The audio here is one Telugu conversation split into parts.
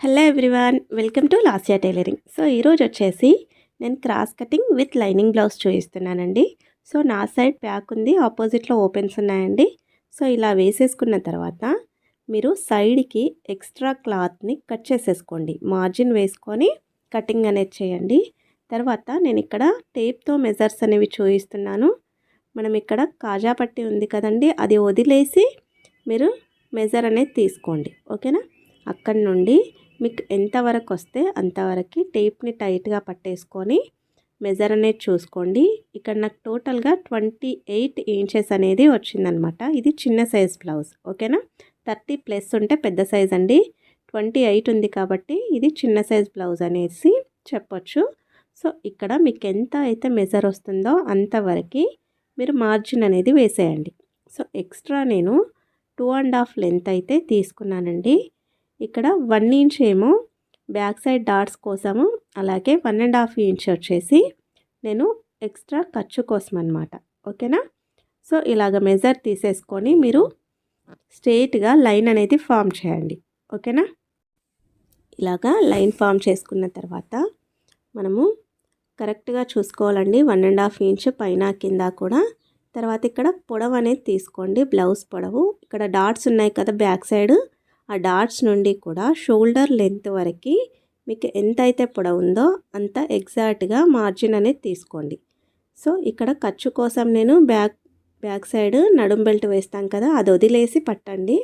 Hello everyone welcome to Lasya tailoring. So ఈరోజు వచ్చేసి నేను cross cutting with lining blouse చూపిస్తున్నానండి సో నా సైడ్ ప్యాక్ ఉంది ఆపోజిట్లో ఓపెన్స్ ఉన్నాయండి. సో ఇలా వేసేసుకున్న తర్వాత మీరు సైడ్కి ఎక్స్ట్రా క్లాత్ని కట్ చేసేసుకోండి. మార్జిన్ వేసుకొని కటింగ్ అనేది చేయండి. తర్వాత నేను ఇక్కడ టేప్తో మెజర్స్ అనేవి చూపిస్తున్నాను మనం ఇక్కడ కాజా పట్టి ఉంది కదండి అది వదిలేసి మీరు మెజర్ అనేది తీసుకోండి. ఓకేనా? అక్కడి నుండి మీకు ఎంతవరకు వస్తే అంతవరకు టేప్ని టైట్గా పట్టేసుకొని మెజర్ అనేది చూసుకోండి. ఇక్కడ నాకు టోటల్గా ట్వంటీ ఎయిట్ ఇంచెస్ అనేది వచ్చిందనమాట. ఇది చిన్న సైజ్ బ్లౌజ్ ఓకేనా? థర్టీ ప్లస్ ఉంటే పెద్ద సైజ్ అండి. ట్వంటీ ఎయిట్ ఉంది కాబట్టి ఇది చిన్న సైజ్ బ్లౌజ్ అనేసి చెప్పొచ్చు. సో ఇక్కడ మీకు ఎంత అయితే మెజర్ వస్తుందో అంతవరకు మీరు మార్జిన్ అనేది వేసేయండి. సో ఎక్స్ట్రా నేను టూ అండ్ హాఫ్ లెంత్ అయితే తీసుకున్నానండి. ఇక్కడ వన్ ఇంచ్ ఏమో బ్యాక్ సైడ్ డాట్స్ కోసము అలాగే వన్ అండ్ హాఫ్ ఇంచ్ వచ్చేసి నేను ఎక్స్ట్రా ఖర్చు కోసం అనమాట ఓకేనా? సో ఇలాగ మెజర్ తీసేసుకొని మీరు స్ట్రెయిట్గా లైన్ అనేది ఫామ్ చేయండి. ఓకేనా? ఇలాగా లైన్ ఫామ్ చేసుకున్న తర్వాత మనము కరెక్ట్గా చూసుకోవాలండి. వన్ అండ్ హాఫ్ ఇంచ్ పైన కింద కూడా. తర్వాత ఇక్కడ పొడవు అనేది తీసుకోండి. బ్లౌజ్ పొడవు. ఇక్కడ డాట్స్ ఉన్నాయి కదా బ్యాక్ సైడ్. ఆ డాట్స్ నుండి కూడా షోల్డర్ లెంత్ వరకు మీకు ఎంత అయితే పొడవు ఉందో అంత ఎగ్జాక్ట్గా మార్జిన్ అనేది తీసుకోండి. సో ఇక్కడ ఖర్చు కోసం నేను బ్యాక్ బ్యాక్ సైడ్ నడుం బెల్ట్ వేస్తాం కదా అది వదిలేసి పట్టండి.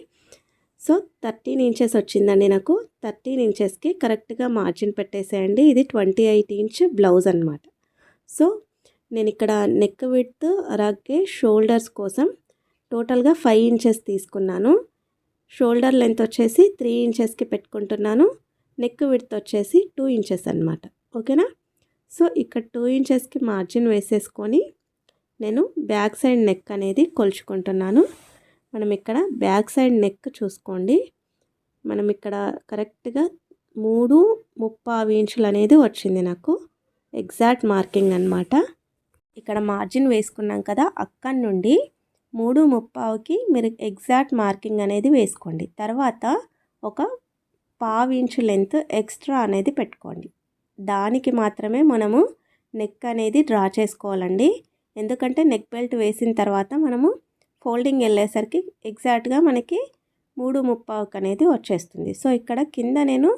సో థర్టీన్ ఇంచెస్ వచ్చిందండి నాకు. థర్టీన్ ఇంచెస్కి కరెక్ట్గా మార్జిన్ పెట్టేసేయండి. ఇది ట్వంటీ ఎయిట్ ఇంచ్ బ్లౌజ్ అనమాట సో నేను ఇక్కడ నెక్ విడ్త్ అలాగే షోల్డర్స్ కోసం టోటల్గా ఫైవ్ ఇంచెస్ తీసుకున్నాను. షోల్డర్ లెంత్ వచ్చేసి త్రీ ఇంచెస్కి పెట్టుకుంటున్నాను. నెక్ విడ్త్ వచ్చేసి టూ ఇంచెస్ అనమాట ఓకేనా? సో ఇక్కడ టూ ఇంచెస్కి మార్జిన్ వేసేసుకొని నేను బ్యాక్ సైడ్ నెక్ అనేది కొలుచుకుంటున్నాను. మనం ఇక్కడ బ్యాక్ సైడ్ నెక్ చూసుకోండి. మనం ఇక్కడ కరెక్ట్గా మూడు ముప్పావు ఇంచులు అనేది వచ్చింది నాకు. ఎగ్జాక్ట్ మార్కింగ్ అనమాట ఇక్కడ మార్జిన్ వేసుకున్నాం కదా అక్కడి నుండి మూడు ముప్పావుకి మీరు ఎగ్జాక్ట్ మార్కింగ్ అనేది వేసుకోండి. తర్వాత ఒక పావు ఇంచు లెంత్ ఎక్స్ట్రా అనేది పెట్టుకోండి. దానికి మాత్రమే మనము నెక్ అనేది డ్రా చేసుకోవాలండి. ఎందుకంటే నెక్ బెల్ట్ వేసిన తర్వాత మనము ఫోల్డింగ్ వెళ్ళేసరికి ఎగ్జాక్ట్గా మనకి మూడు ముప్పావుకి అనేది వచ్చేస్తుంది. సో ఇక్కడ కింద నేను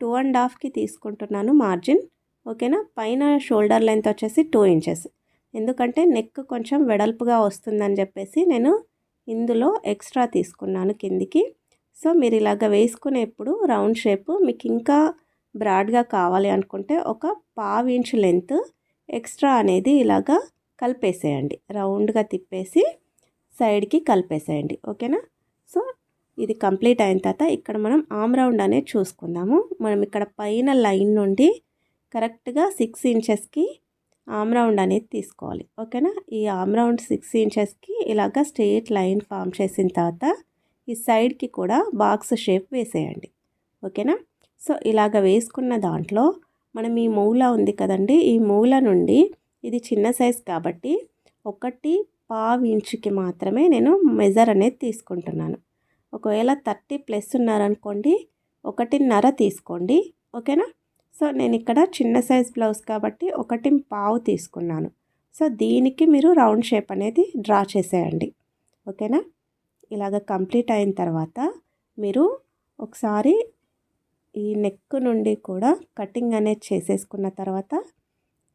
టూ అండ్ హాఫ్కి తీసుకుంటున్నాను మార్జిన్. ఓకేనా? పైన షోల్డర్ లెంత్ వచ్చేసి టూ ఇంచెస్. ఎందుకంటే నెక్ కొంచెం వెడల్పుగా వస్తుందని చెప్పేసి నేను ఇందులో ఎక్స్ట్రా తీసుకున్నాను కిందికి. సో మీరు ఇలాగ వేసుకునేప్పుడు రౌండ్ షేప్ మీకు ఇంకా బ్రాడ్గా కావాలి అనుకుంటే ఒక పావు ఇంచు లెంత్ ఎక్స్ట్రా అనేది ఇలాగా కలిపేసేయండి. రౌండ్గా తిప్పేసి సైడ్కి కలిపేసేయండి. ఓకేనా? సో ఇది కంప్లీట్ అయిన తర్వాత ఇక్కడ మనం ఆమ్ రౌండ్ అనేది చూసుకుందాము. మనం ఇక్కడ పైన లైన్ నుండి కరెక్ట్గా సిక్స్ ఇంచెస్కి ఆమ్ రౌండ్ అనేది తీసుకోవాలి. ఓకేనా? ఈ ఆమ్ రౌండ్ సిక్స్ ఇంచెస్కి ఇలాగ స్ట్రేట్ లైన్ ఫామ్ చేసిన తర్వాత ఈ సైడ్కి కూడా బాక్స్ షేప్ వేసేయండి. ఓకేనా? సో ఇలాగ వేసుకున్న దాంట్లో మనం ఈ మూల ఉంది కదండి ఈ మూల నుండి ఇది చిన్న సైజ్ కాబట్టి ఒకటి పావు ఇంచుకి మాత్రమే నేను మెజర్ అనేది తీసుకుంటున్నాను. ఒకవేళ థర్టీ ప్లస్ ఉన్నారనుకోండి ఒకటిన్నర తీసుకోండి. ఓకేనా? సో నేను ఇక్కడ చిన్న సైజ్ బ్లౌజ్ కాబట్టి ఒకటి పావు తీసుకున్నాను. సో దీనికి మీరు రౌండ్ షేప్ అనేది డ్రా చేసేయండి. ఓకేనా? ఇలాగ కంప్లీట్ అయిన తర్వాత మీరు ఒకసారి ఈ నెక్ నుండి కూడా కటింగ్ అనేది చేసేసుకున్న తర్వాత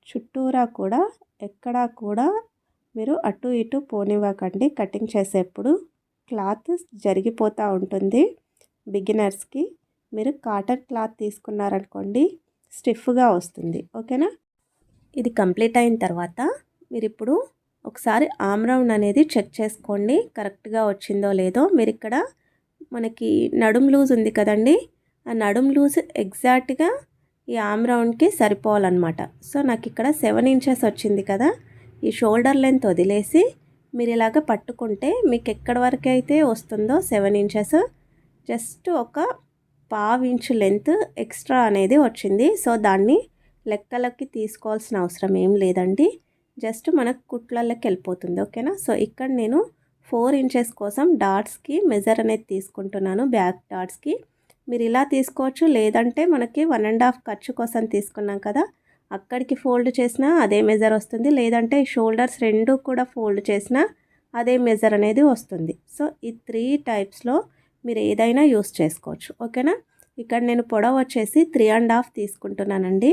చుట్టూరా కూడా ఎక్కడా కూడా మీరు అటు ఇటు పోనివ్వకండి. కటింగ్ చేసేప్పుడు క్లాత్ జరిగిపోతూ ఉంటుంది. బిగినర్స్కి మీరు కాటన్ క్లాత్ తీసుకున్నారనుకోండి స్టిఫ్గా వస్తుంది. ఓకేనా? ఇది కంప్లీట్ అయిన తర్వాత మీరు ఇప్పుడు ఒకసారి ఆమ్ రౌండ్ అనేది చెక్ చేసుకోండి. కరెక్ట్గా వచ్చిందో లేదో. మీరు ఇక్కడ మనకి నడుం లూజ్ ఉంది కదండి. ఆ నడుం లూజ్ ఎగ్జాక్ట్గా ఈ ఆమ్ రౌండ్కి సరిపోవాలన్నమాట. సో నాకు ఇక్కడ సెవెన్ ఇంచెస్ వచ్చింది కదా. ఈ షోల్డర్ లెంత్ వదిలేసి మీరు ఇలాగ పట్టుకుంటే మీకు ఎక్కడి వరకు అయితే వస్తుందో సెవెన్ ఇంచెస్. జస్ట్ ఒక పావు ఇంచు లెంత్ ఎక్స్ట్రా అనేది వచ్చింది. సో దాన్ని లెక్కలకి తీసుకోవాల్సిన అవసరం ఏం లేదండి. జస్ట్ మనకు కుట్లలోకి వెళ్ళిపోతుంది. ఓకేనా? సో ఇక్కడ నేను ఫోర్ ఇంచెస్ కోసం డాట్స్కి మెజర్ అనేది తీసుకుంటున్నాను. బ్యాక్ డాట్స్కి. మీరు ఇలా తీసుకోవచ్చు. లేదంటే మనకి వన్ అండ్ హాఫ్ ఖర్చు కోసం తీసుకున్నాం కదా. అక్కడికి ఫోల్డ్ చేసినా అదే మెజర్ వస్తుంది. లేదంటే షోల్డర్స్ రెండు కూడా ఫోల్డ్ చేసినా అదే మెజర్ అనేది వస్తుంది. సో ఈ త్రీ టైప్స్లో మీరు ఏదైనా యూస్ చేసుకోవచ్చు. ఓకేనా? ఇక్కడ నేను పొడవు వచ్చేసి త్రీ అండ్ హాఫ్ తీసుకుంటున్నానండి.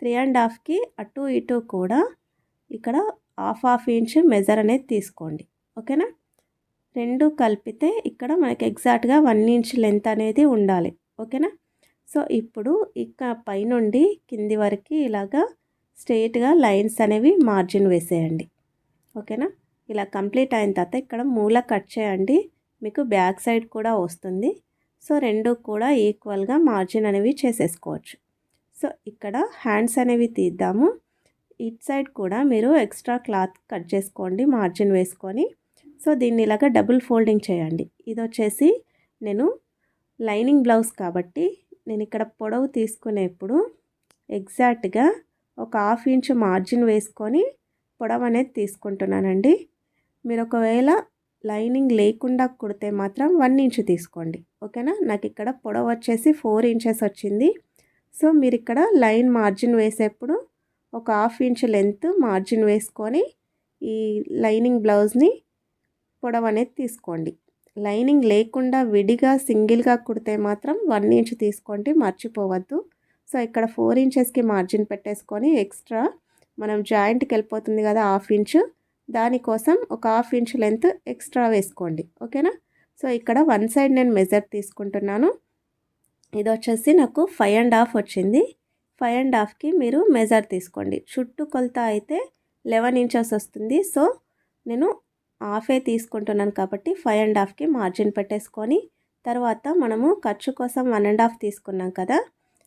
త్రీ అండ్ హాఫ్కి అటు ఇటు కూడా ఇక్కడ హాఫ్ హాఫ్ ఇంచ్ మెజర్ అనేది తీసుకోండి. ఓకేనా? రెండు కలిపితే ఇక్కడ మనకి ఎగ్జాక్ట్గా వన్ ఇంచ్ లెంత్ అనేది ఉండాలి. ఓకేనా? సో ఇప్పుడు ఇక పైనుండి కింది వరకు ఇలాగా స్ట్రెయిట్గా లైన్స్ అనేవి మార్జిన్ వేసేయండి. ఓకేనా? ఇలా కంప్లీట్ అయిన తర్వాత ఇక్కడ మూల కట్ చేయండి. మీకు బ్యాక్ సైడ్ కూడా వస్తుంది. సో రెండు కూడా ఈక్వల్గా మార్జిన్ అనేవి చేసేసుకోవచ్చు. సో ఇక్కడ హ్యాండ్స్ అనేవి తీద్దాము. ఇట్ సైడ్ కూడా మీరు ఎక్స్ట్రా క్లాత్ కట్ చేసుకోండి మార్జిన్ వేసుకొని. సో దీన్ని ఇలాగ డబుల్ ఫోల్డింగ్ చేయండి. ఇది వచ్చేసి నేను లైనింగ్ బ్లౌజ్ కాబట్టి నేను ఇక్కడ పొడవు తీసుకునేప్పుడు ఎగ్జాక్ట్గా ఒక హాఫ్ ఇంచ్ మార్జిన్ వేసుకొని పొడవు అనేది తీసుకుంటున్నానండి. మీరు ఒకవేళ లైనింగ్ లేకుండా కుడితే మాత్రం వన్ ఇంచ్ తీసుకోండి. ఓకేనా? నాకు ఇక్కడ పొడవు వచ్చేసి ఫోర్ ఇంచెస్ వచ్చింది. సో మీరు ఇక్కడ లైన్ మార్జిన్ వేసేప్పుడు ఒక హాఫ్ ఇంచ్ లెంత్ మార్జిన్ వేసుకొని ఈ లైనింగ్ బ్లౌజ్ని పొడవు అనేది తీసుకోండి. లైనింగ్ లేకుండా విడిగా సింగిల్గా కుడితే మాత్రం వన్ ఇంచ్ తీసుకోండి మర్చిపోవద్దు. సో ఇక్కడ ఫోర్ ఇంచెస్కి మార్జిన్ పెట్టేసుకొని ఎక్స్ట్రా మనం జాయింట్కి వెళ్ళిపోతుంది కదా హాఫ్ ఇంచు. దానికోసం ఒక హాఫ్ ఇంచ్ లెంత్ ఎక్స్ట్రా వేసుకోండి. ఓకేనా? సో ఇక్కడ వన్ సైడ్ నేను మెజర్ తీసుకుంటున్నాను. ఇది వచ్చేసి నాకు ఫైవ్ అండ్ హాఫ్ వచ్చింది. ఫైవ్ అండ్ హాఫ్కి మీరు మెజర్ తీసుకోండి. చుట్టూ కొలత అయితే లెవెన్ ఇంచెస్ వస్తుంది. సో నేను హాఫే తీసుకుంటున్నాను కాబట్టి ఫైవ్ అండ్ హాఫ్కి మార్జిన్ పెట్టేసుకొని తర్వాత మనము ఖర్చు కోసం వన్ అండ్ హాఫ్ తీసుకున్నాం కదా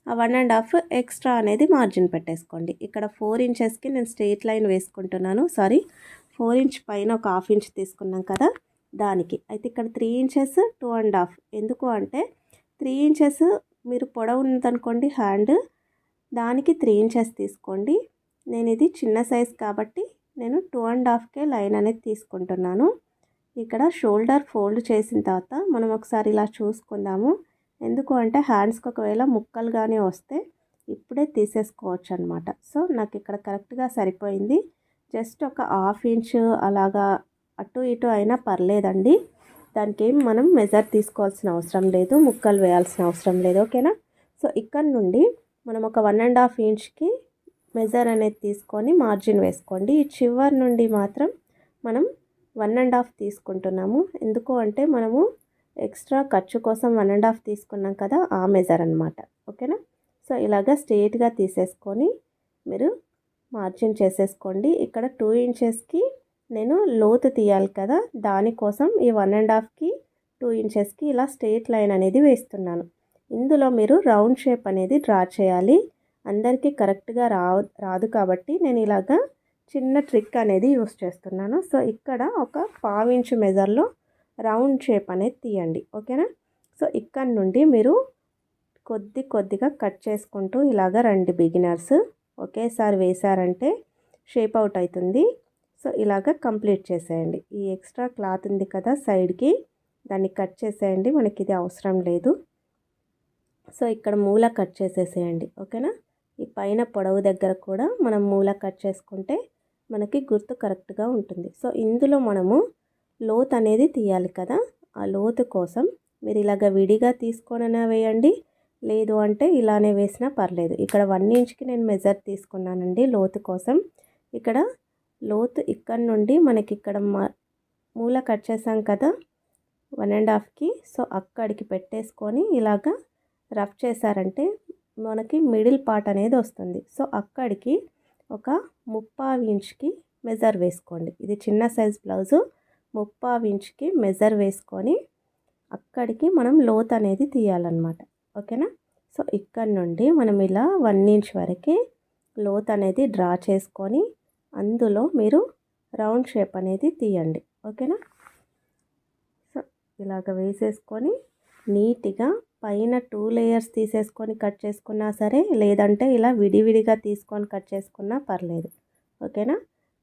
ఆ వన్ అండ్ హాఫ్ ఎక్స్ట్రా అనేది మార్జిన్ పెట్టేసుకోండి. ఇక్కడ ఫోర్ ఇంచెస్కి నేను స్ట్రెయిట్ లైన్ వేసుకుంటున్నాను. సారీ ఫోర్ ఇంచ్ పైన ఒక హాఫ్ ఇంచ్ తీసుకున్నాం కదా దానికి. అయితే ఇక్కడ three inches two and half. ఎందుకు అంటే త్రీ ఇంచెస్ మీరు పొడవు ఉందనుకోండి హ్యాండ్ దానికి త్రీ ఇంచెస్ తీసుకోండి. నేను ఇది చిన్న సైజ్ కాబట్టి నేను టూ అండ్ హాఫ్కే లైన్ అనేది తీసుకుంటున్నాను. ఇక్కడ షోల్డర్ ఫోల్డ్ చేసిన తర్వాత మనం ఒకసారి ఇలా చూసుకుందాము. ఎందుకు అంటే హ్యాండ్స్కి ఒకవేళ ముక్కలుగానే వస్తే ఇప్పుడే తీసేసుకోవచ్చు అనమాట సో నాకు ఇక్కడ కరెక్ట్గా సరిపోయింది. జస్ట్ ఒక హాఫ్ ఇంచ్ అలాగా అటు ఇటు అయినా పర్లేదండి. దానికి ఏం మనం మెజర్ తీసుకోవాల్సిన అవసరం లేదు. ముక్కలు వేయాల్సిన అవసరం లేదు. ఓకేనా? సో ఇక్కడ నుండి మనం ఒక వన్ అండ్ హాఫ్ ఇంచ్కి మెజర్ అనేది తీసుకొని మార్జిన్ వేసుకోండి. ఈ చివరి నుండి మాత్రం మనం వన్ అండ్ హాఫ్ తీసుకుంటున్నాము. ఎందుకు అంటే మనము ఎక్స్ట్రా ఖర్చు కోసం వన్ అండ్ హాఫ్ తీసుకున్నాం కదా ఆ మెజర్ అనమాట ఓకేనా? సో ఇలాగ స్ట్రేట్గా తీసేసుకొని మీరు మార్జిన్ చేసేసుకోండి. ఇక్కడ టూ ఇంచెస్కి నేను లోతు తీయాలి కదా దానికోసం ఈ వన్ అండ్ హాఫ్కి టూ ఇంచెస్కి ఇలా స్ట్రేట్ లైన్ అనేది వేస్తున్నాను. ఇందులో మీరు రౌండ్ షేప్ అనేది డ్రా చేయాలి. అందరికీ కరెక్ట్గా రా రాదు కాబట్టి నేను ఇలాగా చిన్న ట్రిక్ అనేది యూస్ చేస్తున్నాను. సో ఇక్కడ ఒక ఇంచు మెజర్లో రౌండ్ షేప్ అనేది తీయండి. ఓకేనా? సో ఇక్కడ నుండి మీరు కొద్ది కొద్దిగా కట్ చేసుకుంటూ ఇలాగ రండి బిగినర్స్. ఒకేసారి వేశారంటే షేప్ అవుట్ అవుతుంది. సో ఇలాగ కంప్లీట్ చేసేయండి. ఈ ఎక్స్ట్రా క్లాత్ ఉంది కదా సైడ్కి దాన్ని కట్ చేసేయండి. మనకి ఇది అవసరం లేదు. సో ఇక్కడ మూల కట్ చేసేసేయండి. ఓకేనా? ఈ పైన పొడవు దగ్గర కూడా మనం మూల కట్ చేసుకుంటే మనకి గుర్తు కరెక్ట్గా ఉంటుంది. సో ఇందులో మనము లోత్ అనేది తీయాలి కదా. ఆ లోతు కోసం మీరు ఇలాగ విడిగా తీసుకొనైనా వేయండి. లేదు అంటే ఇలానే వేసినా పర్లేదు. ఇక్కడ వన్ ఇంచ్కి నేను మెజర్ తీసుకున్నానండి లోతు కోసం. ఇక్కడ లోతు ఇక్కడ నుండి మనకి ఇక్కడ మూల కట్ చేసాం కదా వన్ అండ్ హాఫ్కి. సో అక్కడికి పెట్టేసుకొని ఇలాగా రఫ్ చేశారంటే మనకి మిడిల్ పార్ట్ అనేది వస్తుంది. సో అక్కడికి ఒక ముప్పావు ఇంచ్కి మెజర్ వేసుకోండి. ఇది చిన్న సైజ్ బ్లౌజు. ముప్పావు ఇంచ్కి మెజర్ వేసుకొని అక్కడికి మనం లోత్ అనేది తీయాలన్నమాట. ఓకేనా? సో ఇక్కడ నుండి మనం ఇలా వన్ ఇంచ్ వరకు లోత్ అనేది డ్రా చేసుకొని అందులో మీరు రౌండ్ షేప్ అనేది తీయండి. ఓకేనా? సో ఇలాగ వేసేసుకొని నీట్గా పైన టూ లేయర్స్ తీసేసుకొని కట్ చేసుకున్నా సరే లేదంటే ఇలా విడివిడిగా తీసుకొని కట్ చేసుకున్నా పర్లేదు. ఓకేనా?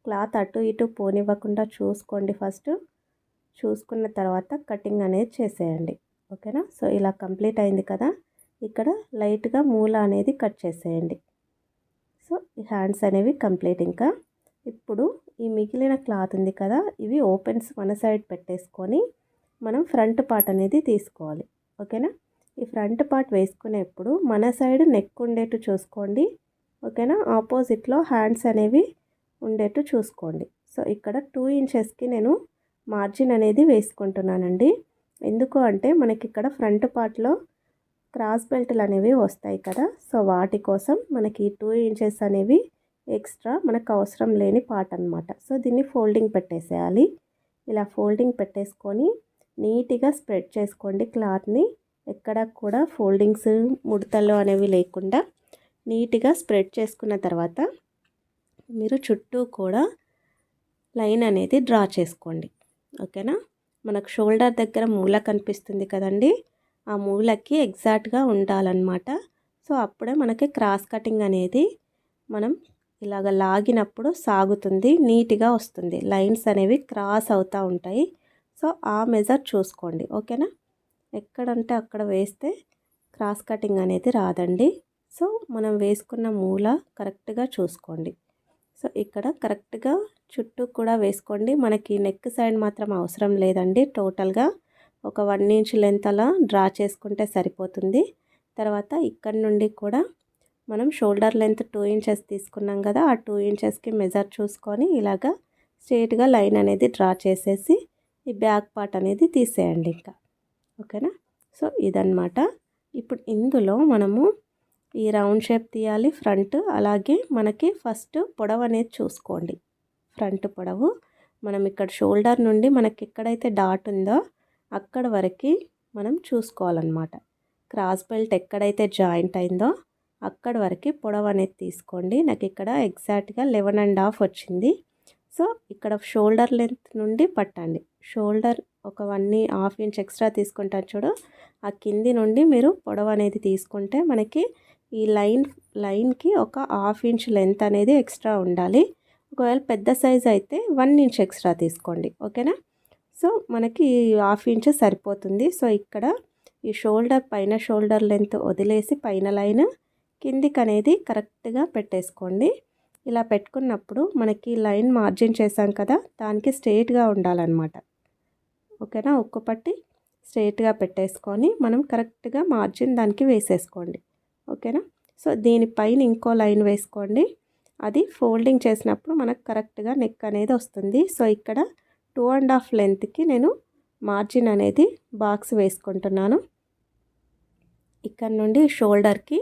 క్లాత్ అటు ఇటు పోనివ్వకుండా చూసుకోండి ఫస్ట్. చూసుకున్న తర్వాత కటింగ్ అనేది చేసేయండి. ఓకేనా? సో ఇలా కంప్లీట్ అయింది కదా? ఇక్కడ లైట్గా మూల అనేది కట్ చేసేయండి. సో ఈ హ్యాండ్స్ అనేవి కంప్లీట్ ఇంకా. ఇప్పుడు ఈ మిగిలిన క్లాత్ ఉంది కదా ఇవి ఓపెన్స్ మన సైడ్ పెట్టేసుకొని మనం ఫ్రంట్ పార్ట్ అనేది తీసుకోవాలి. ఓకేనా? ఈ ఫ్రంట్ పార్ట్ వేసుకునేప్పుడు మన సైడ్ నెక్ ఉండేట్టు చూసుకోండి. ఓకేనా? ఆపోజిట్లో హ్యాండ్స్ అనేవి ఉండేట్టు చూసుకోండి. సో ఇక్కడ టూ ఇంచెస్కి నేను మార్జిన్ అనేది వేసుకుంటున్నానండి. ఎందుకు అంటే మనకి ఇక్కడ ఫ్రంట్ పార్ట్లో క్రాస్ బెల్ట్లు అనేవి వస్తాయి కదా. సో వాటి కోసం మనకి టూ ఇంచెస్ అనేవి ఎక్స్ట్రా మనకు అవసరం లేని పార్ట్ అనమాట సో దీన్ని ఫోల్డింగ్ పెట్టేసేయాలి. ఇలా ఫోల్డింగ్ పెట్టేసుకొని నీట్గా స్ప్రెడ్ చేసుకోండి క్లాత్ని. ఎక్కడ కూడా ఫోల్డింగ్స్ ముడతలు అనేవి లేకుండా నీట్గా స్ప్రెడ్ చేసుకున్న తర్వాత మీరు చుట్టూ కూడా లైన్ అనేది డ్రా చేసుకోండి. ఓకేనా? మనకు షోల్డర్ దగ్గర మూల కనిపిస్తుంది కదండి. ఆ మూలకి ఎగ్జాక్ట్గా ఉండాలన్నమాట. సో అప్పుడే మనకి క్రాస్ కటింగ్ అనేది మనం ఇలాగ లాగినప్పుడు సాగుతుంది నీట్గా వస్తుంది. లైన్స్ అనేవి క్రాస్ అవుతూ ఉంటాయి. సో ఆ మెజర్ చూసుకోండి. ఓకేనా? ఎక్కడంటే అక్కడ వేస్తే క్రాస్ కటింగ్ అనేది రాదండి. సో మనం వేసుకున్న మూల కరెక్ట్గా చూసుకోండి. సో ఇక్కడ కరెక్ట్గా చుట్టూ కూడా వేసుకోండి. మనకి నెక్ సైడ్ మాత్రం అవసరం లేదండి. టోటల్గా ఒక వన్ ఇంచ్ లెంత్ అలా డ్రా చేసుకుంటే సరిపోతుంది. తర్వాత ఇక్కడ నుండి కూడా మనం షోల్డర్ లెంత్ టూ ఇంచెస్ తీసుకున్నాం కదా ఆ టూ ఇంచెస్కి మెజర్ చూసుకొని ఇలాగా స్ట్రేట్గా లైన్ అనేది డ్రా చేసేసి ఈ బ్యాక్ పార్ట్ అనేది తీసేయండి ఇంకా. ఓకేనా? సో ఇదన్నమాట. ఇప్పుడు ఇందులో మనము ఈ రౌండ్ షేప్ తీయాలి ఫ్రంట్. అలాగే మనకి ఫస్ట్ పొడవు అనేది చూసుకోండి. ఫ్రంట్ పొడవు. మనం ఇక్కడ షోల్డర్ నుండి మనకి ఎక్కడైతే డాట్ ఉందో అక్కడ వరకు మనం చూసుకోవాలన్నమాట. క్రాస్ బెల్ట్ ఎక్కడైతే జాయింట్ అయిందో అక్కడ వరకు పొడవు అనేది తీసుకోండి. నాకు ఇక్కడ ఎగ్జాక్ట్గా లెవెన్ అండ్ హాఫ్ వచ్చింది. సో ఇక్కడ షోల్డర్ లెంత్ నుండి పట్టండి. షోల్డర్ ఒక వన్ హాఫ్ ఇంచ్ ఎక్స్ట్రా తీసుకుంటారు చూడు. ఆ కింది నుండి మీరు పొడవు అనేది తీసుకుంటే మనకి ఈ లైన్ లైన్కి ఒక హాఫ్ ఇంచ్ లెంత్ అనేది ఎక్స్ట్రా ఉండాలి. ఒకవేళ పెద్ద సైజ్ అయితే వన్ ఇంచ్ ఎక్స్ట్రా తీసుకోండి. ఓకేనా? సో మనకి హాఫ్ ఇంచ్ సరిపోతుంది. సో ఇక్కడ ఈ షోల్డర్ పైన షోల్డర్ లెంత్ వదిలేసి పైన లైన్ కిందికి అనేది కరెక్ట్గా పెట్టేసుకోండి. ఇలా పెట్టుకున్నప్పుడు మనకి లైన్ మార్జిన్ చేసాం కదా దానికి స్ట్రేట్గా ఉండాలన్నమాట. ఓకేనా? ఉక్కు పట్టి స్ట్రేట్గా పెట్టేసుకొని మనం కరెక్ట్గా మార్జిన్ దానికి వేసేసుకోండి. ఓకేనా? సో దీనిపైన ఇంకో లైన్ వేసుకోండి. అది ఫోల్డింగ్ చేసినప్పుడు మనకు కరెక్ట్గా నెక్ అనేది వస్తుంది. సో ఇక్కడ టూ అండ్ హాఫ్ లెంత్కి నేను మార్జిన్ అనేది బాక్స్ వేసుకుంటున్నాను. ఇక్కడ నుండి షోల్డర్కి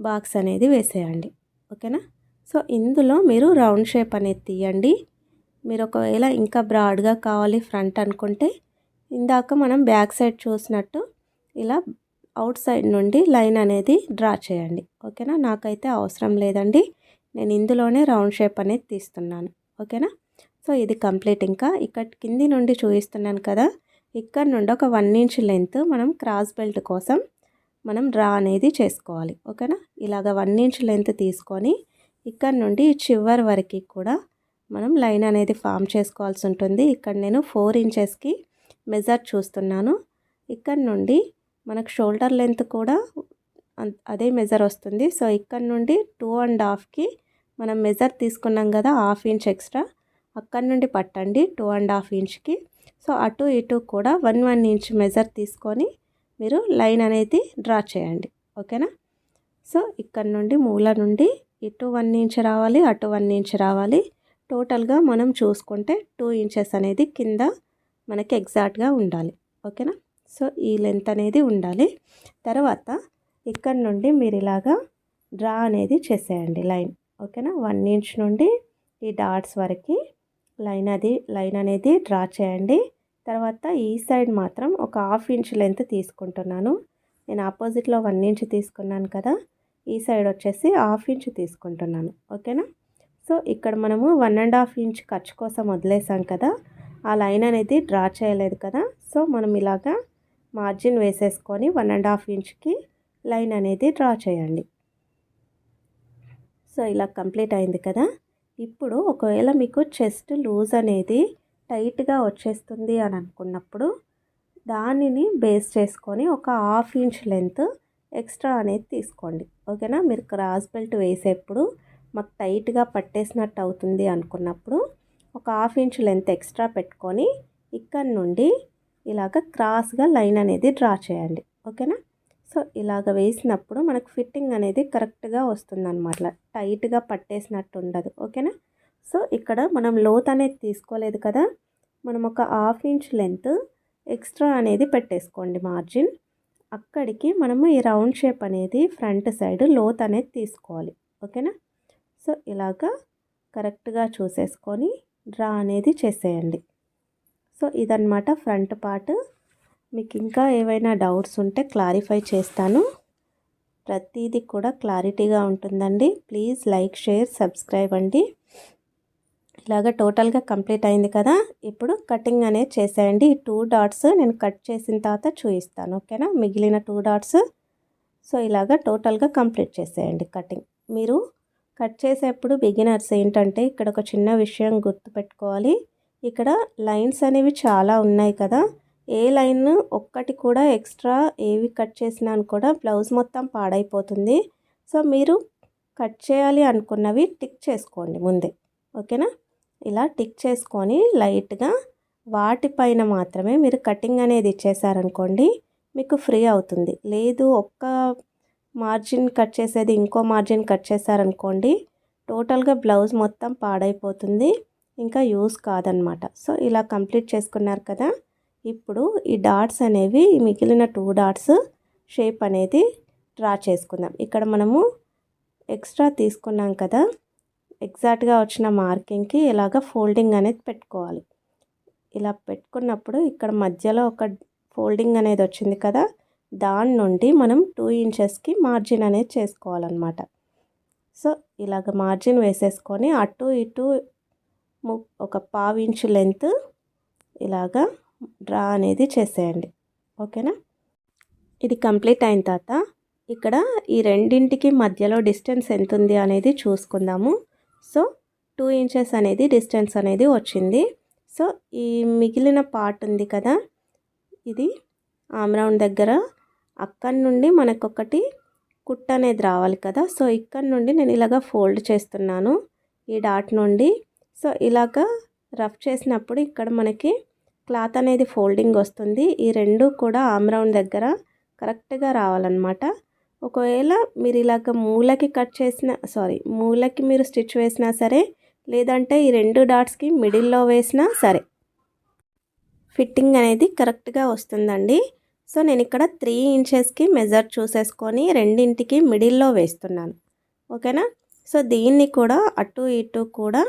బాక్స్ అనేది వేసేయండి. ఓకేనా? సో ఇందులో మీరు రౌండ్ షేప్ అనేది తీయండి. మీరు ఒకవేళ ఇంకా బ్రాడ్గా కావాలి ఫ్రంట్ అనుకుంటే ఇందాక మనం బ్యాక్ సైడ్ చూసినట్టు ఇలా అవుట్ సైడ్ నుండి లైన్ అనేది డ్రా చేయండి. ఓకేనా? నాకైతే అవసరం లేదండి. నేను ఇందులోనే రౌండ్ షేప్ అనేది తీస్తున్నాను. ఓకేనా? సో ఇది కంప్లీట్. ఇంకా ఇక్కడ కింది నుండి చూపిస్తున్నాను కదా. ఇక్కడ నుండి ఒక వన్ ఇంచ్ లెంత్ మనం క్రాస్ బెల్ట్ కోసం మనం డ్రా అనేది చేసుకోవాలి. ఓకేనా? ఇలాగ వన్ ఇంచ్ లెంత్ తీసుకొని ఇక్కడ నుండి చివరి వరకు కూడా మనం లైన్ అనేది ఫామ్ చేసుకోవాల్సి ఉంటుంది. ఇక్కడ నేను ఫోర్ ఇంచెస్కి మెజర్ చూస్తున్నాను. ఇక్కడ నుండి మనకు షోల్డర్ లెంత్ కూడా అదే మెజర్ వస్తుంది. సో ఇక్కడ నుండి టూ అండ్ హాఫ్కి మనం మెజర్ తీసుకున్నాం కదా హాఫ్ ఇంచ్ ఎక్స్ట్రా అక్కడ నుండి పట్టండి టూ అండ్ హాఫ్ ఇంచ్కి సో అటు ఇటు కూడా వన్ వన్ ఇంచ్ మెజర్ తీసుకొని మీరు లైన్ అనేది డ్రా చేయండి. ఓకేనా? సో ఇక్కడ నుండి మూల నుండి ఇటు వన్ ఇంచ్ రావాలి అటు వన్ ఇంచ్ రావాలి. టోటల్గా మనం చూసుకుంటే టూ ఇంచెస్ అనేది కింద మనకి ఎగ్జాక్ట్గా ఉండాలి. ఓకేనా? సో ఈ లెంత్ అనేది ఉండాలి. తర్వాత ఇక్కడ నుండి మీరు ఇలాగా డ్రా అనేది చేసేయండి లైన్. ఓకేనా? వన్ ఇంచ్ నుండి ఈ డాట్స్ వరకు లైన్ అది లైన్ అనేది డ్రా చేయండి. తర్వాత ఈ సైడ్ మాత్రం ఒక హాఫ్ ఇంచ్ లెంత్ తీసుకుంటున్నాను. నేను ఆపోజిట్లో వన్ ఇంచ్ తీసుకున్నాను కదా ఈ సైడ్ వచ్చేసి హాఫ్ ఇంచ్ తీసుకుంటున్నాను. ఓకేనా? సో ఇక్కడ మనము వన్ అండ్ హాఫ్ ఇంచ్ ఖర్చు కోసం వదిలేసాం కదా ఆ లైన్ అనేది డ్రా చేయలేదు కదా సో మనం ఇలాగా మార్జిన్ వేసేసుకొని వన్ అండ్ హాఫ్ ఇంచ్కి లైన్ అనేది డ్రా చేయండి. సో ఇలా కంప్లీట్ అయింది కదా. ఇప్పుడు ఒకవేళ మీకు చెస్ట్ లూజ్ అనేది టైట్గా వచ్చేస్తుంది అని అనుకున్నప్పుడు దానిని బేస్ చేసుకొని ఒక హాఫ్ ఇంచ్ లెంత్ ఎక్స్ట్రా అనేది తీసుకోండి. ఓకేనా? మీరు క్రాస్ బెల్ట్ వేసేప్పుడు మాకు టైట్గా పట్టేసినట్టు అవుతుంది అనుకున్నప్పుడు ఒక హాఫ్ ఇంచ్ లెంత్ ఎక్స్ట్రా పెట్టుకొని ఇక్కడ నుండి ఇలాగ క్రాస్గా లైన్ అనేది డ్రా చేయండి. ఓకేనా? సో ఇలాగ వేసినప్పుడు మనకు ఫిట్టింగ్ అనేది కరెక్ట్గా వస్తుంది అనమాట టైట్గా పట్టేసినట్టు ఉండదు. ఓకేనా? సో ఇక్కడ మనం లోత్ అనేది తీసుకోలేదు కదా? మనం ఒక హాఫ్ ఇంచ్ లెంత్ ఎక్స్ట్రా అనేది పెట్టేసుకోండి మార్జిన్. అక్కడికి మనము ఈ రౌండ్ షేప్ అనేది ఫ్రంట్ సైడ్ లోత్ అనేది తీసుకోవాలి. ఓకేనా? సో ఇలాగా కరెక్ట్గా చూసేసుకొని డ్రా అనేది చేసేయండి. సో ఇదన్నమాట ఫ్రంట్ పార్ట్. మీకు ఇంకా ఏవైనా డౌట్స్ ఉంటే క్లారిఫై చేస్తాను. ప్రతిదీ కూడా క్లారిటీగా ఉంటుందండి. ప్లీజ్ లైక్ షేర్ సబ్స్క్రైబ్ అండి. ఇలాగ టోటల్గా కంప్లీట్ అయింది కదా? ఇప్పుడు కటింగ్ అనేది చేసేయండి. ఈ టూ డాట్స్ నేను కట్ చేసిన తర్వాత చూపిస్తాను ఓకేనా? మిగిలిన టూ డాట్స్. సో ఇలాగ టోటల్గా కంప్లీట్ చేసేయండి కటింగ్. మీరు కట్ చేసేప్పుడు బిగినర్స్ ఏంటంటే ఇక్కడ ఒక చిన్న విషయం గుర్తుపెట్టుకోవాలి. ఇక్కడ లైన్స్ అనేవి చాలా ఉన్నాయి కదా. ఏ లైన్ ఒక్కటి కూడా ఎక్స్ట్రా ఏవి కట్ చేసినా కూడా బ్లౌజ్ మొత్తం పాడైపోతుంది. సో మీరు కట్ చేయాలి అనుకున్నవి టిక్ చేసుకోండి ముందే. ఓకేనా? ఇలా టిక్ చేసుకొని లైట్గా వాటిపైన మాత్రమే మీరు కటింగ్ అనేది ఇచ్చేసారనుకోండి మీకు ఫ్రీ అవుతుంది. లేదు ఒక్క మార్జిన్ కట్ చేసేది ఇంకో మార్జిన్ కట్ చేశారనుకోండి టోటల్గా బ్లౌజ్ మొత్తం పాడైపోతుంది. ఇంకా యూస్ కాదనమాట. సో ఇలా కంప్లీట్ చేసుకున్నారు కదా. ఇప్పుడు ఈ డాట్స్ అనేవి మిగిలిన టూ డాట్స్ షేప్ అనేది డ్రా చేసుకుందాం. ఇక్కడ మనము ఎక్స్ట్రా తీసుకున్నాం కదా. ఎగ్జాక్ట్గా వచ్చిన మార్కింగ్కి ఇలాగ ఫోల్డింగ్ అనేది పెట్టుకోవాలి. ఇలా పెట్టుకున్నప్పుడు ఇక్కడ మధ్యలో ఒక ఫోల్డింగ్ అనేది వచ్చింది కదా. దాని నుండి మనం టూ ఇంచెస్కి మార్జిన్ అనేది చేసుకోవాలన్నమాట. సో ఇలాగ మార్జిన్ వేసేసుకొని అటు ఇటు ఒక పావు ఇంచు లెంత్ ఇలాగా డ్రా అనేది చేసేయండి. ఓకేనా? ఇది కంప్లీట్ అయిన తర్వాత ఇక్కడ ఈ రెండింటికి మధ్యలో డిస్టెన్స్ ఎంత ఉంది అనేది చూసుకుందాము. సో టూ ఇంచెస్ అనేది డిస్టెన్స్ అనేది వచ్చింది. సో ఈ మిగిలిన పార్ట్ ఉంది కదా ఇది ఆమ్రౌండ్ దగ్గర అక్కడి నుండి మనకొకటి కుట్ అనేది రావాలి కదా. సో ఇక్కడ నుండి నేను ఇలాగ ఫోల్డ్ చేస్తున్నాను. ఈ డాట్ నుండి సో ఇలాగ రఫ్ చేసినప్పుడు ఇక్కడ మనకి క్లాత్ అనేది ఫోల్డింగ్ వస్తుంది. ఈ రెండు కూడా ఆమ్రౌండ్ దగ్గర కరెక్ట్గా రావాలన్నమాట. ఒకవేళ మీరు ఇలాగ మూలకి కట్ చేసిన సారీ మూలకి మీరు స్టిచ్ వేసినా సరే లేదంటే ఈ రెండు డాట్స్కి మిడిల్లో వేసినా సరే ఫిట్టింగ్ అనేది కరెక్ట్గా వస్తుందండి. సో నేను ఇక్కడ త్రీ ఇంచెస్కి మెజర్ చూసేసుకొని రెండింటికి మిడిల్లో వేస్తున్నాను. ఓకేనా? సో దీన్ని కూడా అటు ఇటు కూడా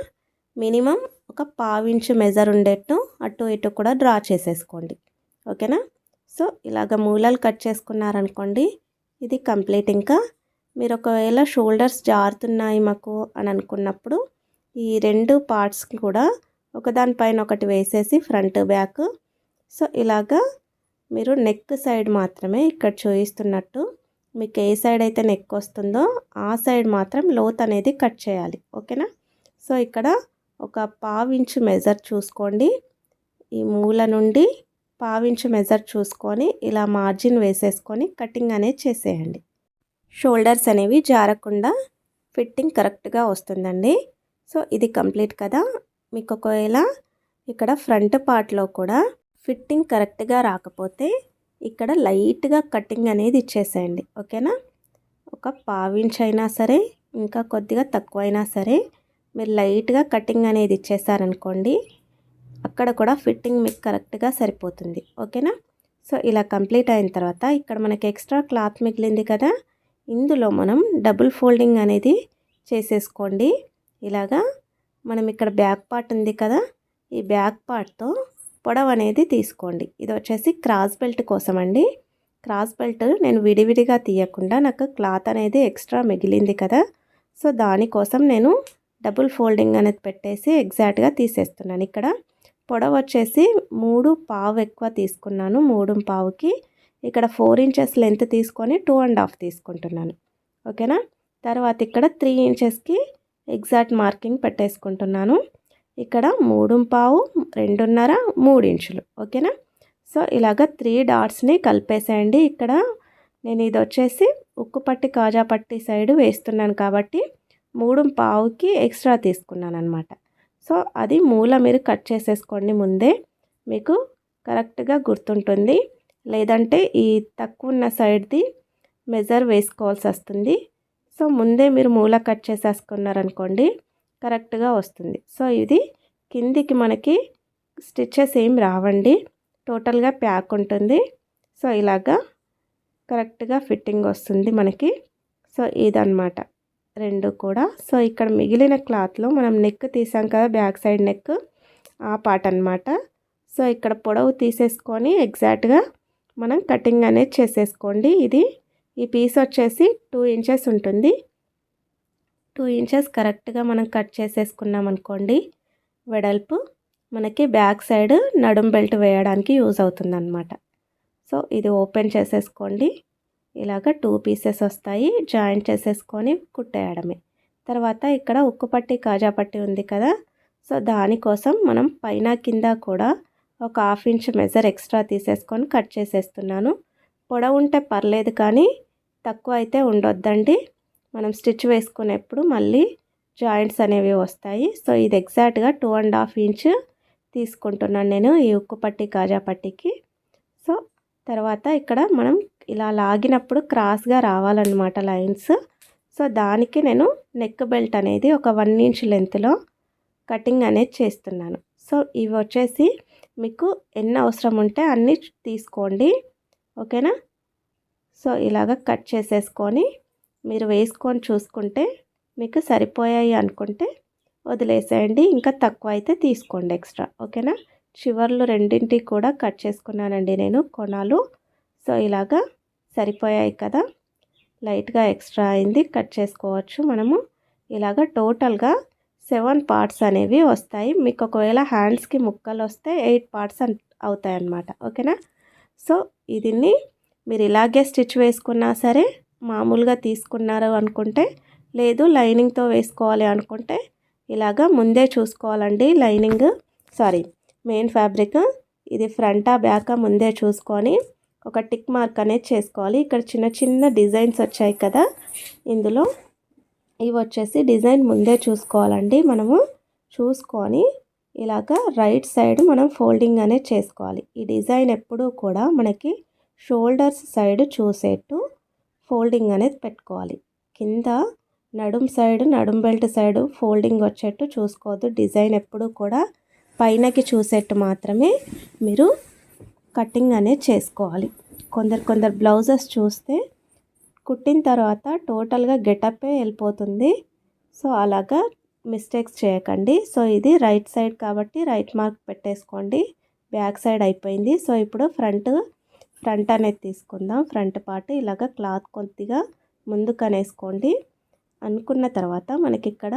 మినిమం ఒక పావించు మెజర్ ఉండేట్టు అటు ఇటు కూడా డ్రా చేసేసుకోండి. ఓకేనా? సో ఇలాగ మూలలు కట్ చేసుకున్నారనుకోండి ఇది కంప్లీట్ ఇంకా మీరు ఒకవేళ షోల్డర్స్ జారుతున్నాయి మాకు అని అనుకున్నప్పుడు ఈ రెండు పార్ట్స్ కూడా ఒకదానిపైన ఒకటి వేసేసి ఫ్రంట్ బ్యాక్ సో ఇలాగా మీరు నెక్ సైడ్ మాత్రమే ఇక్కడ చూపిస్తున్నట్టు మీకు ఏ సైడ్ అయితే నెక్ వస్తుందో ఆ సైడ్ మాత్రం లోత్ అనేది కట్ చేయాలి. ఓకేనా? సో ఇక్కడ ఒక పావించు మెజర్ చూసుకోండి. ఈ మూల నుండి పావించు మెజర్ చూసుకొని ఇలా మార్జిన్ వేసేసుకొని కటింగ్ అనేది చేసేయండి. షోల్డర్స్ అనేవి జారకుండా ఫిట్టింగ్ కరెక్ట్గా వస్తుందండి. సో ఇది కంప్లీట్ కదా. మీకు ఒకవేళ ఇక్కడ ఫ్రంట్ పార్ట్లో కూడా ఫిట్టింగ్ కరెక్ట్గా రాకపోతే ఇక్కడ లైట్గా కటింగ్ అనేది ఇచ్చేసేయండి. ఓకేనా? ఒక పావించ్ అయినా సరే ఇంకా కొద్దిగా తక్కువైనా సరే మీరు లైట్గా కటింగ్ అనేది ఇచ్చేసారనుకోండి అక్కడ కూడా ఫిట్టింగ్ మీకు కరెక్ట్గా సరిపోతుంది. ఓకేనా? సో ఇలా కంప్లీట్ అయిన తర్వాత ఇక్కడ మనకి ఎక్స్ట్రా క్లాత్ మిగిలింది కదా ఇందులో మనం డబుల్ ఫోల్డింగ్ అనేది చేసేసుకోండి. ఇలాగా మనం ఇక్కడ బ్యాక్ పార్ట్ ఉంది కదా ఈ బ్యాక్ పార్ట్తో పొడవు అనేది తీసుకోండి. ఇది వచ్చేసి క్రాస్ బెల్ట్ కోసం అండి క్రాస్ బెల్ట్ నేను విడివిడిగా తీయకుండా నాకు క్లాత్ అనేది ఎక్స్ట్రా మిగిలింది కదా సో దానికోసం నేను డబుల్ ఫోల్డింగ్ అనేది పెట్టేసి ఎగ్జాక్ట్గా తీసేస్తున్నాను. ఇక్కడ పొడవు వచ్చేసి మూడు పావు ఎక్కువ తీసుకున్నాను మూడు పావుకి. ఇక్కడ ఫోర్ ఇంచెస్ లెంత్ తీసుకొని టూ అండ్ హాఫ్ తీసుకుంటున్నాను. ఓకేనా? తర్వాత ఇక్కడ త్రీ ఇంచెస్కి ఎగ్జాక్ట్ మార్కింగ్ పెట్టేసుకుంటున్నాను. ఇక్కడ మూడు పావు రెండున్నర మూడు ఇంచులు. ఓకేనా? సో ఇలాగ త్రీ డాట్స్ని కలిపేసేయండి. ఇక్కడ నేను ఇది వచ్చేసి ఉక్కు పట్టి కాజా పట్టి సైడ్ వేస్తున్నాను కాబట్టి మూడు పావుకి ఎక్స్ట్రా తీసుకున్నాను అనమాట సో అది మూల మీరు కట్ చేసేసుకోండి ముందే. మీకు కరెక్ట్గా గుర్తుంటుంది. లేదంటే ఈ తక్కువ ఉన్న సైడ్ది మెజర్ వేసుకోవాల్సి వస్తుంది. సో ముందే మీరు మూల కట్ చేసేసుకున్నారనుకోండి కరెక్ట్గా వస్తుంది. సో ఇది కిందికి మనకి స్టిచ్చెస్ ఏం రావండి. టోటల్గా ప్యాక్ ఉంటుంది. సో ఇలాగా కరెక్ట్గా ఫిట్టింగ్ వస్తుంది మనకి. సో ఇదన్నమాట. రెండు కూడా. సో ఇక్కడ మిగిలిన క్లాత్లో మనం నెక్ తీసాం కదా బ్యాక్ సైడ్ నెక్ ఆ పార్ట్ అనమాట సో ఇక్కడ పొడవు తీసేసుకొని ఎగ్జాక్ట్గా మనం కటింగ్ అనేది చేసేసుకోండి. ఇది ఈ పీస్ వచ్చేసి టూ ఇంచెస్ ఉంటుంది. టూ ఇంచెస్ కరెక్ట్గా మనం కట్ చేసేసుకున్నాం అనుకోండి వెడల్పు మనకి బ్యాక్ సైడ్ నడుం బెల్ట్ వేయడానికి యూజ్ అవుతుంది సో ఇది ఓపెన్ చేసేసుకోండి. ఇలాగ టూ పీసెస్ వస్తాయి. జాయింట్ చేసేసుకొని కుట్టేయడమే. తర్వాత ఇక్కడ ఉక్కు పట్టి కాజా పట్టి ఉంది కదా. సో దానికోసం మనం పైన కింద కూడా ఒక హాఫ్ ఇంచ్ మెజర్ ఎక్స్ట్రా తీసేసుకొని కట్ చేసేస్తున్నాను. పొడవు ఉంటే పర్లేదు కానీ తక్కువ అయితే ఉండొద్దండి. మనం స్టిచ్ వేసుకునేప్పుడు మళ్ళీ జాయింట్స్ అనేవి వస్తాయి. సో ఇది ఎగ్జాక్ట్గా టూ అండ్ హాఫ్ ఇంచ్ తీసుకుంటున్నాను నేను ఈ ఉక్కు పట్టి కాజా పట్టికి. సో తర్వాత ఇక్కడ మనం ఇలా లాగినప్పుడు క్రాస్గా రావాలన్నమాట లైన్స్. సో దానికి నేను నెక్ బెల్ట్ అనేది ఒక వన్ ఇంచ్ లెంత్లో కటింగ్ అనేది చేస్తున్నాను. సో ఇవి వచ్చేసి మీకు ఎన్ని అవసరం ఉంటే అన్నీ తీసుకోండి. ఓకేనా? సో ఇలాగ కట్ చేసేసుకొని మీరు వేసుకొని చూసుకుంటే మీకు సరిపోయాయి అనుకుంటే వదిలేసేయండి. ఇంకా తక్కువ అయితే తీసుకోండి ఎక్స్ట్రా. ఓకేనా? చివర్లు రెండింటికి కూడా కట్ చేసుకున్నానండి నేను కొనాలు. సో ఇలాగా సరిపోయాయి కదా. లైట్గా ఎక్స్ట్రా అయింది. కట్ చేసుకోవచ్చు మనము. ఇలాగ టోటల్గా సెవెన్ పార్ట్స్ అనేవి వస్తాయి. మీకు ఒకవేళ హ్యాండ్స్కి ముక్కలు వస్తే ఎయిట్ పార్ట్స్ అవుతాయి అన్నమాట ఓకేనా? సో దీన్ని మీరు ఇలాగే స్టిచ్ వేసుకున్నా సరే మామూలుగా తీసుకున్నారు అనుకుంటే లేదు లైనింగ్తో వేసుకోవాలి అనుకుంటే ఇలాగా ముందే చూసుకోవాలండి. లైనింగ్ సారీ మెయిన్ ఫ్యాబ్రిక్ ఇది ఫ్రంటా బ్యాకా ముందే చూసుకొని ఒక టిక్ మార్క్ అనేది చేసుకోవాలి. ఇక్కడ చిన్న చిన్న డిజైన్స్ వచ్చాయి కదా. ఇందులో ఇవి వచ్చేసి డిజైన్ ముందే చూసుకోవాలండి. మనము చూసుకొని ఇలాగ రైట్ సైడ్ మనం ఫోల్డింగ్ అనేది చేసుకోవాలి. ఈ డిజైన్ ఎప్పుడూ కూడా మనకి షోల్డర్స్ సైడ్ చూసేట్టు ఫోల్డింగ్ అనేది పెట్టుకోవాలి. కింద నడుం సైడ్ నడుం బెల్ట్ సైడ్ ఫోల్డింగ్ వచ్చేట్టు చూసుకోవద్దు. డిజైన్ ఎప్పుడూ కూడా పైనకి చూసేట్టు మాత్రమే మీరు కటింగ్ అనేది చేసుకోవాలి. కొందరు కొందరు బ్లౌజెస్ చూస్తే కుట్టిన తర్వాత టోటల్గా గెటప్పే వెళ్ళిపోతుంది. సో అలాగా మిస్టేక్స్ చేయకండి. సో ఇది రైట్ సైడ్ కాబట్టి రైట్ మార్క్ పెట్టేసుకోండి. బ్యాక్ సైడ్ అయిపోయింది. సో ఇప్పుడు ఫ్రంట్ ఫ్రంట్ అనేది తీసుకుందాం. ఫ్రంట్ పార్ట్ ఇలాగ క్లాత్ కొద్దిగా ముందుకు అనేసుకోండి అనుకున్న తర్వాత మనకి ఇక్కడ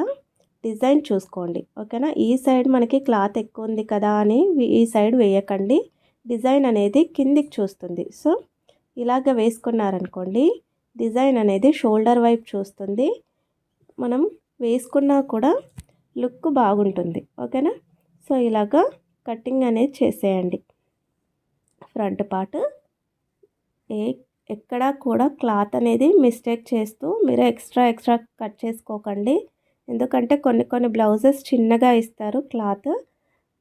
డిజైన్ చూసుకోండి. ఓకేనా? ఈ సైడ్ మనకి క్లాత్ ఎక్కువ ఉంది కదా అని ఈ సైడ్ వేయకండి. డిజైన్ అనేది కిందికి చూస్తుంది. సో ఇలాగ వేసుకున్నారనుకోండి డిజైన్ అనేది షోల్డర్ వైపు చూస్తుంది. మనం వేసుకున్నా కూడా లుక్ బాగుంటుంది. ఓకేనా? సో ఇలాగా కటింగ్ అనేది చేసేయండి. ఫ్రంట్ పార్ట్ ఏ ఎక్కడా కూడా క్లాత్ అనేది మిస్టేక్ చేస్తూ మీరు ఎక్స్ట్రా ఎక్స్ట్రా కట్ చేసుకోకండి. ఎందుకంటే కొన్ని కొన్ని బ్లౌజెస్ చిన్నగా ఇస్తారు క్లాత్.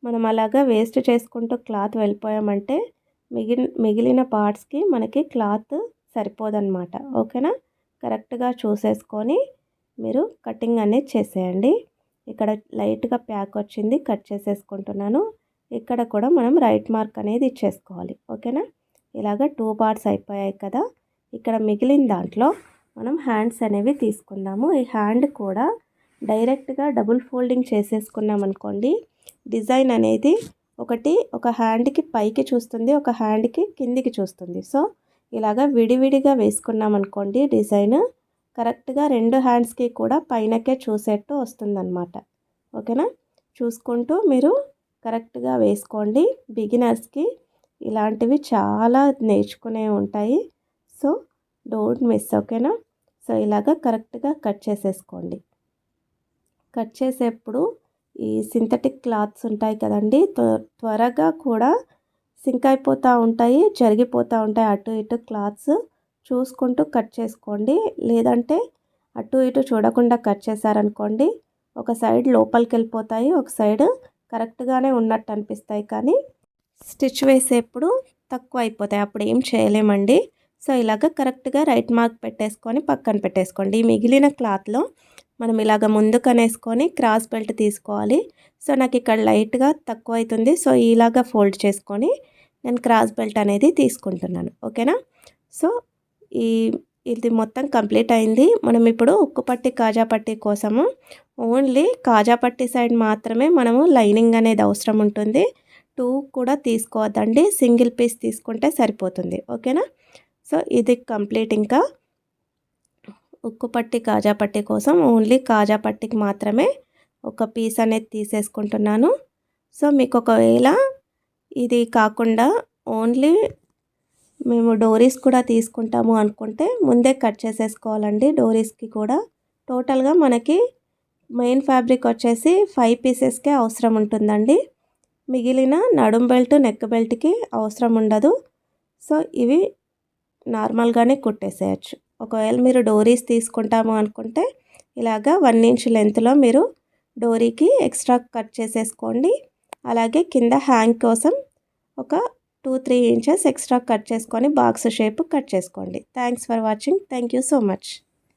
మనం అలాగా వేస్ట్ చేసుకుంటూ క్లాత్ వెళ్ళిపోయామంటే మిగిలి మిగిలిన పార్ట్స్కి మనకి క్లాత్ సరిపోదన్నమాట. ఓకేనా? కరెక్ట్గా చూసేసుకొని మీరు కటింగ్ అనేది చేసేయండి. ఇక్కడ లైట్గా ప్యాక్ వచ్చింది కట్ చేసేసుకుంటున్నాను. ఇక్కడ కూడా మనం రైట్ మార్క్ అనేది ఇచ్చేసుకోవాలి. ఓకేనా? ఇలాగ టూ పార్ట్స్ అయిపోయాయి కదా? ఇక్కడ మిగిలిన దాంట్లో మనం హ్యాండ్స్ అనేవి తీసుకుందాము. ఈ హ్యాండ్ కూడా డైరెక్ట్గా డబుల్ ఫోల్డింగ్ చేసేసుకున్నాం అనుకోండి డిజైన్ అనేది ఒకటి ఒక హ్యాండ్కి పైకి చూస్తుంది ఒక హ్యాండ్కి కిందికి చూస్తుంది. సో ఇలాగా విడివిడిగా వేసుకున్నాం అనుకోండి డిజైన్ కరెక్ట్గా రెండు హ్యాండ్స్కి కూడా పైనకే చూసేట్టు వస్తుందన్నమాట. ఓకేనా? చూసుకుంటూ మీరు కరెక్ట్గా వేసుకోండి. బిగినర్స్కి ఇలాంటివి చాలా నేర్చుకునే ఉంటాయి. సో డోంట్ మిస్ ఓకేనా? సో ఇలాగా కరెక్ట్గా కట్ చేసేసుకోండి. కట్ చేసేప్పుడు ఈ సింథటిక్ క్లాత్స్ ఉంటాయి కదండి. త్వరగా కూడా సింక్ అయిపోతూ ఉంటాయి జరిగిపోతూ ఉంటాయి. అటు ఇటు క్లాత్స్ చూసుకుంటూ కట్ చేసుకోండి. లేదంటే అటు ఇటు చూడకుండా కట్ చేశారనుకోండి ఒక సైడ్ లోపలికి వెళ్ళిపోతాయి ఒక సైడ్ కరెక్ట్గానే ఉన్నట్టు అనిపిస్తాయి. కానీ స్టిచ్ వేసేప్పుడు తక్కువ అయిపోతాయి. అప్పుడు ఏం చేయలేమండి. సో ఇలాగ కరెక్ట్గా రైట్ మార్క్ పెట్టేసుకొని పక్కన పెట్టేసుకోండి. మిగిలిన క్లాత్లో మనం ఇలాగ ముందుకు అనేసుకొని క్రాస్ బెల్ట్ తీసుకోవాలి. సో నాకు ఇక్కడ లైట్గా తక్కువ అవుతుంది సో ఇలాగ ఫోల్డ్ చేసుకొని నేను క్రాస్ బెల్ట్ అనేది తీసుకుంటున్నాను. ఓకేనా? సో ఈ ఇది మొత్తం కంప్లీట్ అయింది. మనం ఇప్పుడు ఉక్కు పట్టి కాజా పట్టి కోసము ఓన్లీ కాజా పట్టి సైడ్ మాత్రమే మనము లైనింగ్ అనేది అవసరం ఉంటుంది. టూ కూడా తీసుకోవద్దండి. సింగిల్ పీస్ తీసుకుంటే సరిపోతుంది. ఓకేనా? సో ఇది కంప్లీట్ ఇంకా. ఉక్కు పట్టి కాజా పట్టి కోసం ఓన్లీ కాజా పట్టికి మాత్రమే ఒక పీస్ అనేది తీసేసుకుంటున్నాను. సో మీకు ఒకవేళ ఇది కాకుండా ఓన్లీ మేము డోరీస్ కూడా తీసుకుంటాము అనుకుంటే ముందే కట్ చేసేసుకోవాలండి. డోరీస్కి కూడా టోటల్గా మనకి మెయిన్ ఫ్యాబ్రిక్ వచ్చేసి ఫైవ్ పీసెస్కే అవసరం ఉంటుందండి. మిగిలిన నడుం బెల్ట్ నెక్ బెల్ట్కి అవసరం ఉండదు. సో ఇవి నార్మల్గానే కుట్టేసేయచ్చు. ఒకవేళ మీరు డోరీస్ తీసుకుంటాము అనుకుంటే ఇలాగా వన్ ఇంచ్ లెంత్లో మీరు డోరీకి ఎక్స్ట్రా కట్ చేసేసుకోండి. అలాగే కింద హ్యాంగ్ కోసం ఒక two three inches extra cut చేసుకొని బాక్స్ షేప్ కట్ చేసుకోండి. Thanks for watching. Thank you so much.